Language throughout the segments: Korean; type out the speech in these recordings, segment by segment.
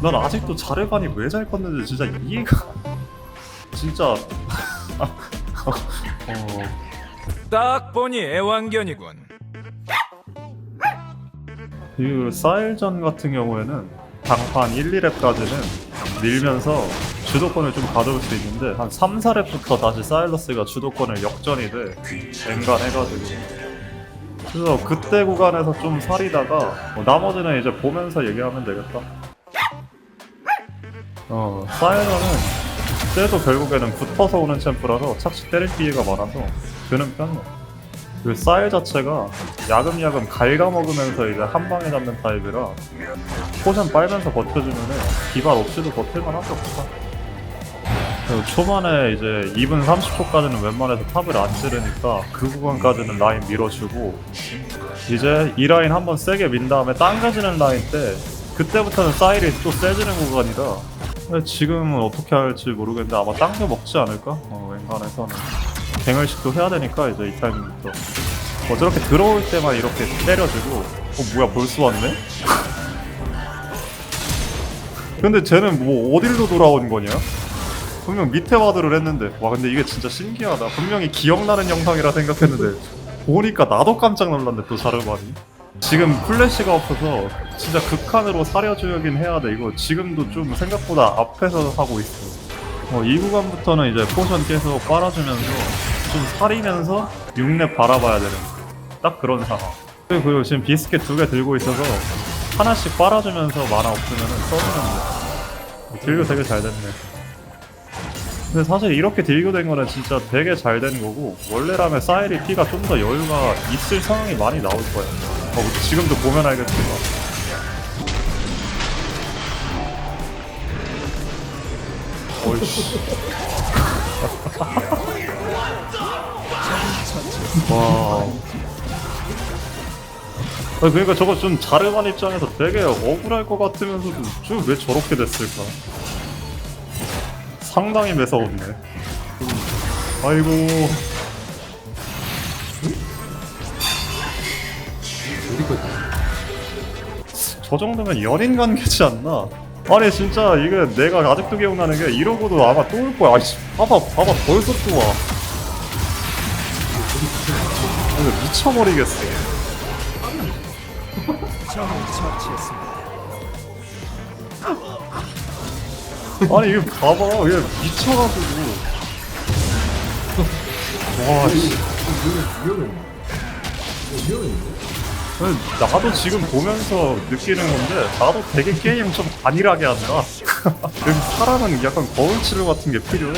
난 아직도 자르반이 왜 잘 컸는지 진짜 이해가 진짜. 어 딱 보니 애완견이군. 그 사일전 같은 경우에는 당판 1, 2랩까지는 밀면서 주도권을 좀 가져올 수 있는데 한 3, 4랩부터 다시 사일러스가 주도권을 역전이 돼 앵간해가지고. 그래서 그때 구간에서 좀 살이다가 뭐 나머지는 이제 보면서 얘기하면 되겠다 어 사일러는 쟤도 결국에는 붙어서 오는 챔프라서 착시 때릴 기회가 많아서 드는 편이야 그쌀 자체가 야금야금 갉아먹으면서 이제 한 방에 잡는 타입이라 포션 빨면서 버텨주면은 기발 없이도 버틸만 하죠 그리고 초반에 이제 2분 30초까지는 웬만해서 탑을 안 찌르니까 그 구간까지는 라인 밀어주고 이제 이 라인 한번 세게 민 다음에 당겨지는 라인 때 그때부터는 사일이 또 세지는 구간이라 근데 지금은 어떻게 할지 모르겠는데 아마 당겨 먹지 않을까? 어, 웬간해서는. 갱을식도 해야 되니까 이제 이 타이밍부터 어 저렇게 들어올 때만 이렇게 때려주고. 어 뭐야 벌써 왔네? 근데 쟤는 뭐 어딜로 돌아온 거냐? 분명 밑에 와드를 했는데. 와 근데 이게 진짜 신기하다. 분명히 기억나는 영상이라 생각했는데. 보니까 나도 깜짝 놀랐네 또 자르바니 지금 플래시가 없어서 진짜 극한으로 사려주긴 해야 돼. 이거 지금도 좀 생각보다 앞에서 하고 있어. 어, 이 구간부터는 이제 포션 계속 빨아주면서 좀 사리면서 6렙 바라봐야 되는 딱 그런 상황. 그리고 지금 비스켓 두 개 들고 있어서 하나씩 빨아주면서 만화 없으면 써주는 거 딜교 되게 잘 됐네. 근데 사실 이렇게 딜교 된 거는 진짜 되게 잘 된 거고 원래라면 사일이 피가 좀 더 여유가 있을 상황이 많이 나올 거야 어, 지금도 보면 알겠지만 어이씨 와. 아, 그러니까 저거 좀 자르반 입장에서 되게 억울할 것 같으면서도 좀왜 저렇게 됐을까? 상당히 매서웠네. 아이고. 저 정도면 연인 관계지 않나? 아니 진짜 이게 내가 아직도 기억나는 게 이러고도 아마 또 올 거야. 아이씨, 봐봐, 봐봐, 벌써 또 와. 이거 미쳐버리겠어. 아니 이거 봐봐, 얘 미쳐가지고. 와, 씨. 아니, 나도 지금 보면서 느끼는 건데 나도 되게 게임 좀 안일하게 한다. 여기 사람은 약간 거울 치료 같은 게 필요해.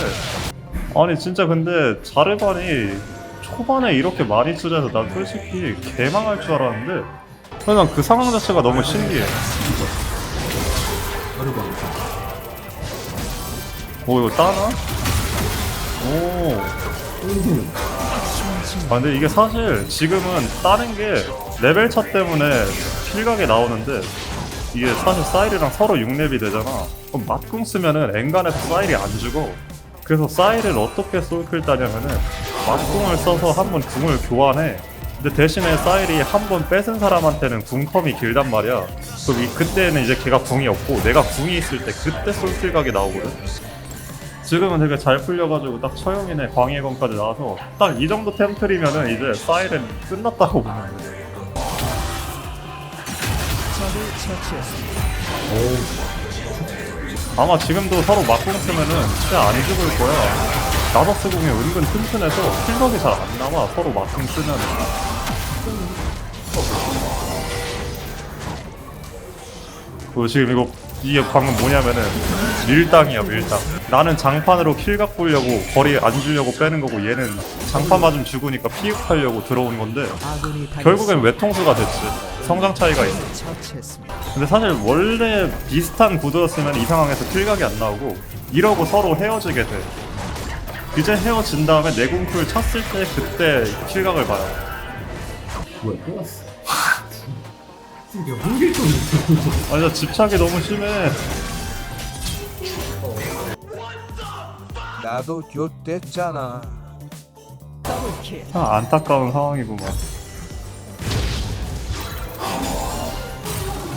아니 진짜 근데 자르반이 초반에 이렇게 많이 투자해서 난 솔직히 개망할 줄 알았는데 그냥 그 상황 자체가 너무 신기해. 오 이거 따나? 오. 아 근데 이게 사실 지금은 따는 게 레벨 차 때문에 필각이 나오는데 이게 사실 사일이랑 서로 6렙이 되잖아. 그럼 맞궁 쓰면은 엔간에서 사일이 안 죽어. 그래서 사일을 어떻게 솔클 따냐면은 맞궁을 써서 한 번 궁을 교환해. 근데 대신에 사일이 한 번 뺏은 사람한테는 궁텀이 길단 말이야. 그때는 이제 걔가 궁이 없고 내가 궁이 있을 때 그때 솔킬각이 나오거든 지금은 되게 잘 풀려가지고 딱 처형이네 광해검까지 나와서 딱 이 정도 템플이면은 이제 사일은 끝났다고 보면 돼. 오. 아마 지금도 서로 맞공 쓰면은 진짜 안 죽을 거야. 나더스 공이 은근 튼튼해서 킬각이 잘안 나와 서로 맞공 쓰면. 그 지금 이거 이게 방금 뭐냐면은 밀당이야 밀당. 나는 장판으로 킬각 보려고 거리 안 주려고 빼는 거고 얘는 장판 맞으면 죽으니까 피흡하려고 들어온 건데 결국엔 외통수가 됐지. 성장 차이가 있어. 근데 사실 원래 비슷한 구도였으면 이 상황에서 킬각이 안 나오고 이러고 서로 헤어지게 돼. 이제 헤어진 다음에 내궁쿨 쳤을 때 그때 킬각을 봐요. 뭐야 또 왔어 한개 좀 아니 나 집착이 너무 심해 나도 좆됐잖아. 참 안타까운 상황이구만.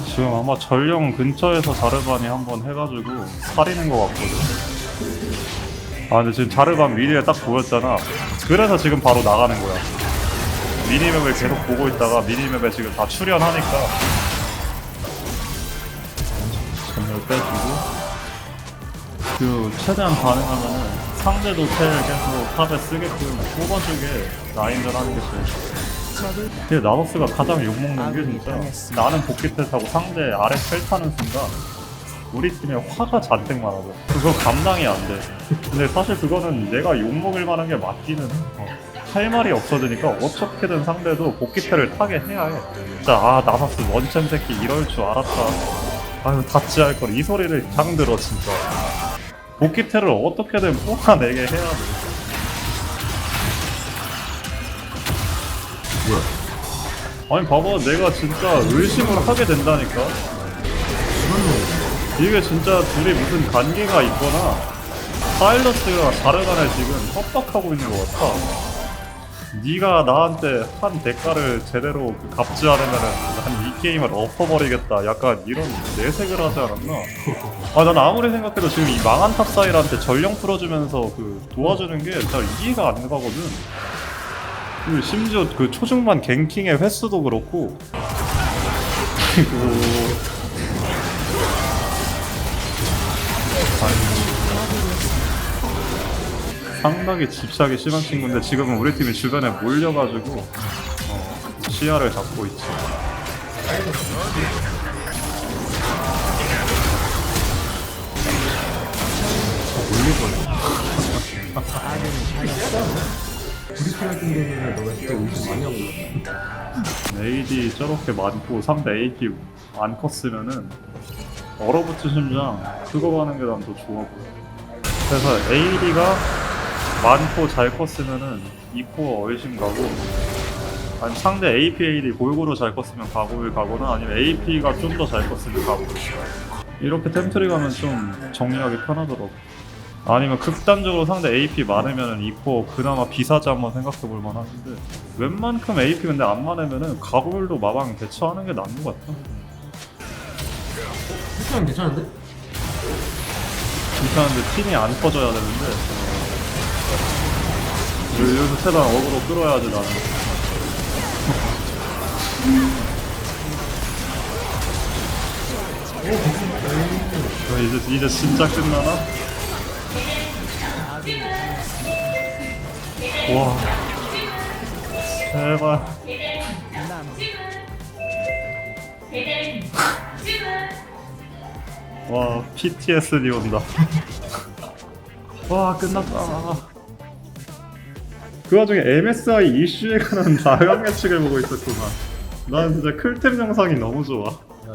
지금 아마 전령 근처에서 자르반이 한번 해가지고 살리는 것 같거든. 아 근데 지금 자르반 미리에 딱 보였잖아. 그래서 지금 바로 나가는 거야. 미니맵을 계속 보고 있다가 미니맵에 지금 다 출연하니까 전멸 빼주고 그 최대한 가능하면은 상대도 텔 계속 탑에 쓰게끔 뽑아주게 라인전 하는 게 제일 좋아. 근데 나노스가 가장 욕먹는 게 진짜 나는 복귀 텔 타고 상대 아래 텔 타는 순간 우리 팀에 화가 잔뜩 많아져. 그거 감당이 안 돼. 근데 사실 그거는 내가 욕먹을 만한 게 맞기는 해. 어. 할 말이 없어지니까 어떻게든 상대도 복귀 텔을 타게 해야 해. 진짜 아 나사스 원챔 새끼 이럴 줄 알았다. 아유 닫지 할걸 이 소리를 장 들어 진짜. 복귀 텔을 어떻게든 뽑아내게 해야 돼. 아니 봐봐 내가 진짜 의심을 하게 된다니까 이게 진짜 둘이 무슨 관계가 있거나 사일러스가 자르간을 지금 협박하고 있는 것 같아 네가 나한테 한 대가를 제대로 그 갚지 않으면은 난 이 게임을 엎어버리겠다. 약간 이런 내색을 하지 않았나? 아 난 아무리 생각해도 지금 이 망한 탑사일한테 전령 풀어주면서 그 도와주는 게 잘 이해가 안 가거든. 그리고 심지어 그 초중반 갱킹의 횟수도 그렇고. 그리고 상당히 집착이 심한 친구인데 지금은 우리 팀이 주변에 몰려가지고 어, 시야를 잡고 있어. AD 저렇게 많고 상대 AP 안 컸으면은 얼어붙은 심장 그거 가는 게 난 더 좋아 보여 그래서 AD가 많고 잘 컸으면은 2코어 얼씬 가고 아니 상대 AP AD 골고루 잘 컸으면 가고를 가거나 아니면 AP가 좀 더 잘 컸으면 가고 이렇게 템트리 가면 좀 정리하기 편하더라고. 아니면 극단적으로 상대 AP 많으면은 2코어 그나마 비사지 한번 생각해 볼 만하는데 웬만큼 AP 근데 안 많으면은 가골도 마방 대처하는 게 나은 것 같아. 괜찮은데? 괜찮은데 팀이 안 퍼져야 되는데 여- 여기서 최대한 어그로 끌어야지 나는. 어, 이제 이제 진짜 끝나나? 와. 제발 와 PTSD 온다. 와 끝났다 그 와중에 MSI 이슈에 관한 나강 예측을 보고 있었구만. 난 진짜 클템 영상이 너무 좋아. 야,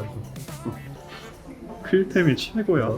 좀 클템이 최고야